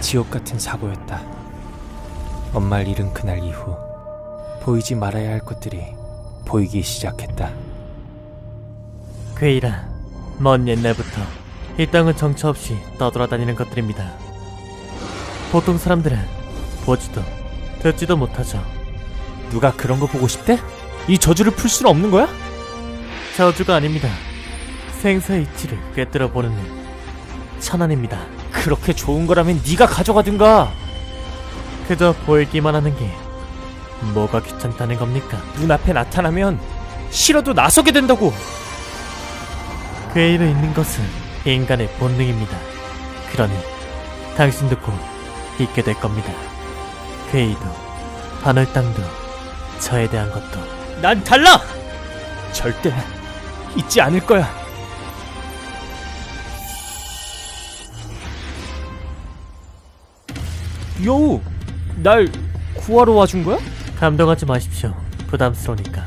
지옥 같은 사고였다. 엄마를 잃은 그날 이후 보이지 말아야 할 것들이 보이기 시작했다. 괴이라 먼 옛날부터 이 땅은 정처 없이 떠돌아다니는 것들입니다. 보통 사람들은 보지도 듣지도 못하죠. 누가 그런 거 보고 싶대? 이 저주를 풀 수는 없는 거야? 저주가 아닙니다. 생사의 이치를 꿰뚫어 보는 천안입니다. 그렇게 좋은 거라면 네가 가져가든가. 그저 보이기만 하는 게 뭐가 귀찮다는 겁니까? 눈앞에 나타나면 싫어도 나서게 된다고. 괴이를 잊는 것은 인간의 본능입니다. 그러니 당신도 곧 잊게 될 겁니다. 괴이도 하늘 땅도 저에 대한 것도 난 달라. 절대 잊지 않을 거야. 여우, 날 구하러 와준 거야? 감동하지 마십시오. 부담스러우니까.